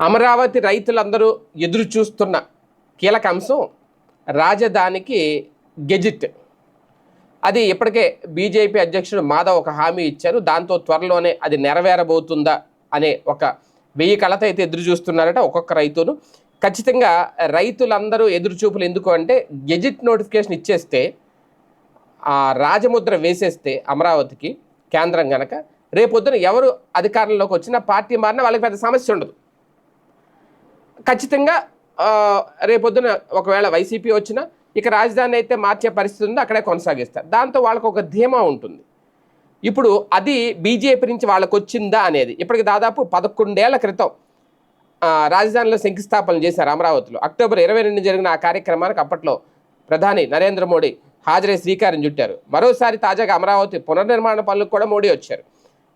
అమరావతి రైతులందరూ ఎదురు చూస్తున్న కీలక అంశం రాజధానికి గెజిట్. అది ఇప్పటికే బీజేపీ అధ్యక్షుడు మాధవ్ ఒక హామీ ఇచ్చారు. దాంతో త్వరలోనే అది నెరవేరబోతుందా అనే ఒక వెయ్యి కలత అయితే ఎదురు చూస్తున్నారట ఒక్కొక్క రైతును ఖచ్చితంగా రైతులందరూ ఎదురు చూపులు ఎందుకు అంటే గెజిట్ నోటిఫికేషన్ ఇచ్చేస్తే ఆ రాజముద్ర వేసేస్తే అమరావతికి కేంద్రం కనుక రేపొద్దున ఎవరు అధికారంలోకి వచ్చినా పార్టీ మారినా వాళ్ళకి పెద్ద సమస్య ఉండదు. ఖచ్చితంగా రేపొద్దున ఒకవేళ వైసీపీ వచ్చినా ఇక రాజధాని అయితే మార్చే పరిస్థితి ఉందో అక్కడే కొనసాగిస్తారు. దాంతో వాళ్ళకు ఒక ధీమా ఉంటుంది. ఇప్పుడు అది బీజేపీ నుంచి వాళ్ళకు వచ్చిందా అనేది ఇప్పటికి దాదాపు పదకొండేళ్ళ క్రితం రాజధానిలో శంకుస్థాపన చేశారు అమరావతిలో. అక్టోబర్ ఇరవై రెండు జరిగిన ఆ కార్యక్రమానికి అప్పట్లో ప్రధాని నరేంద్ర మోడీ హాజరై శ్రీకారం చుట్టారు. మరోసారి తాజాగా అమరావతి పునర్నిర్మాణ పనులకు కూడా మోడీ వచ్చారు.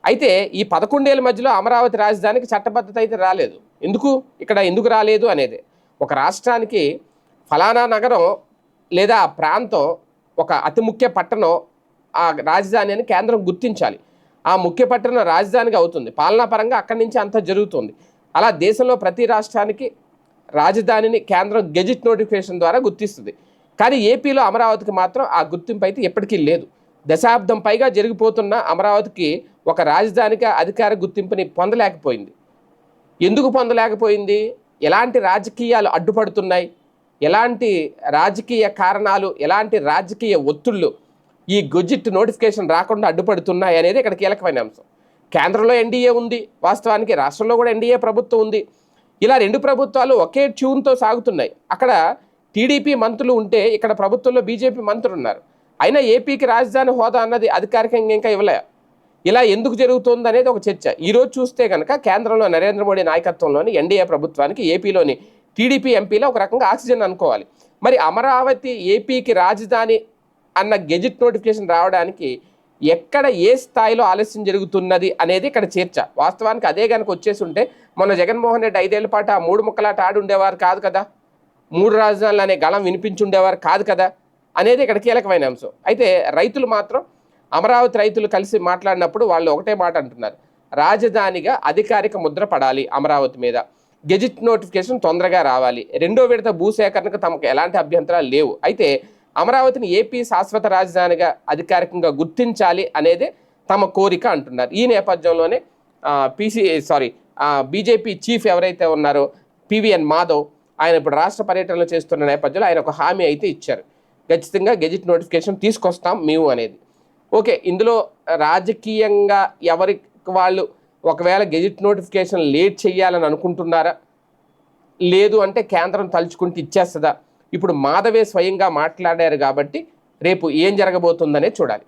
అయితే ఈ పదకొండేళ్ళ మధ్యలో అమరావతి రాజధానికి చట్టబద్ధత అయితే రాలేదు. ఎందుకు? ఇక్కడ ఎందుకు రాలేదు అనేది. ఒక రాష్ట్రానికి ఫలానా నగరం లేదా ప్రాంతం ఒక అతి ముఖ్య పట్టణం ఆ రాజధాని అని కేంద్రం గుర్తించాలి. ఆ ముఖ్య పట్టణం రాజధానిగా అవుతుంది. పాలనాపరంగా అక్కడి నుంచి అంతా జరుగుతుంది. అలా దేశంలో ప్రతి రాష్ట్రానికి రాజధానిని కేంద్రం గెజిట్ నోటిఫికేషన్ ద్వారా గుర్తిస్తుంది. కానీ ఏపీలో అమరావతికి మాత్రం ఆ గుర్తింపు అయితే ఎప్పటికీ లేదు. దశాబ్దం పైగా జరిగిపోతున్న అమరావతికి ఒక రాజధానిగా అధికార గుర్తింపుని పొందలేకపోయింది. ఎందుకు పొందలేకపోయింది? ఎలాంటి రాజకీయాలు అడ్డుపడుతున్నాయి? ఎలాంటి రాజకీయ కారణాలు ఎలాంటి రాజకీయ ఒత్తుళ్ళు ఈ గొజిట్ నోటిఫికేషన్ రాకుండా అడ్డుపడుతున్నాయి అనేది ఇక్కడ కీలకమైన అంశం. కేంద్రంలో ఎన్డీఏ ఉంది వాస్తవానికి రాష్ట్రంలో కూడా ఎన్డీఏ ప్రభుత్వం ఉంది. ఇలా రెండు ప్రభుత్వాలు ఒకే ట్యూన్తో సాగుతున్నాయి. అక్కడ టీడీపీ మంత్రులు ఉంటే ఇక్కడ ప్రభుత్వంలో బీజేపీ మంత్రులు ఉన్నారు అయినా ఏపీకి రాజధాని హోదా అన్నది అధికారికంగా ఇంకా ఇవ్వలే. ఇలా ఎందుకు జరుగుతుంది అనేది ఒక చర్చ. ఈరోజు చూస్తే కనుక కేంద్రంలో నరేంద్ర మోడీ నాయకత్వంలోని ఎన్డీఏ ప్రభుత్వానికి ఏపీలోని టీడీపీ ఎంపీలో ఒక రకంగా ఆక్సిజన్ అనుకోవాలి. మరి అమరావతి ఏపీకి రాజధాని అన్న గెజిట్ నోటిఫికేషన్ రావడానికి ఎక్కడ ఏ స్థాయిలో ఆలస్యం జరుగుతున్నది అనేది ఇక్కడ చర్చ. వాస్తవానికి అదే కనుక వచ్చేసి ఉంటే మొన్న జగన్మోహన్ రెడ్డి ఐదేళ్ళ పాటు ఆ మూడు ముక్కలాట ఆడుండేవారు కాదు కదా. మూడు రాజధానులు అనే గళం వినిపించుండేవారు కాదు కదా. అనేది ఇక్కడ కీలకమైన అంశం. అయితే రైతులు మాత్రం అమరావతి రైతులు కలిసి మాట్లాడినప్పుడు వాళ్ళు ఒకటే మాట అంటున్నారు. రాజధానిగా అధికారిక ముద్ర పడాలి అమరావతి మీద. గెజిట్ నోటిఫికేషన్ తొందరగా రావాలి. రెండో విడత భూసేకరణకు తమకు ఎలాంటి అభ్యంతరాలు లేవు. అయితే అమరావతిని ఏపీ శాశ్వత రాజధానిగా అధికారికంగా గుర్తించాలి అనేది తమ కోరిక అంటున్నారు. ఈ నేపథ్యంలోనే పీసీ సారీ బీజేపీ చీఫ్ ఎవరైతే ఉన్నారో పివిఎన్ మాధవ్ ఆయన ఇప్పుడు రాష్ట్ర పర్యటనలు చేస్తున్న నేపథ్యంలో ఆయన ఒక హామీ అయితే ఇచ్చారు. ఖచ్చితంగా గెజిట్ నోటిఫికేషన్ తీసుకొస్తాం మేము అనేది. ఓకే ఇందులో రాజకీయంగా ఎవరికి వాళ్ళు ఒకవేళ గెజిట్ నోటిఫికేషన్ లేట్ చేయాలని అనుకుంటున్నారా? లేదు అంటే కేంద్రం తలుచుకుంటే ఇచ్చేస్తుందా? ఇప్పుడు మాధవే స్వయంగా మాట్లాడారు కాబట్టి రేపు ఏం జరగబోతుందనే చూడాలి.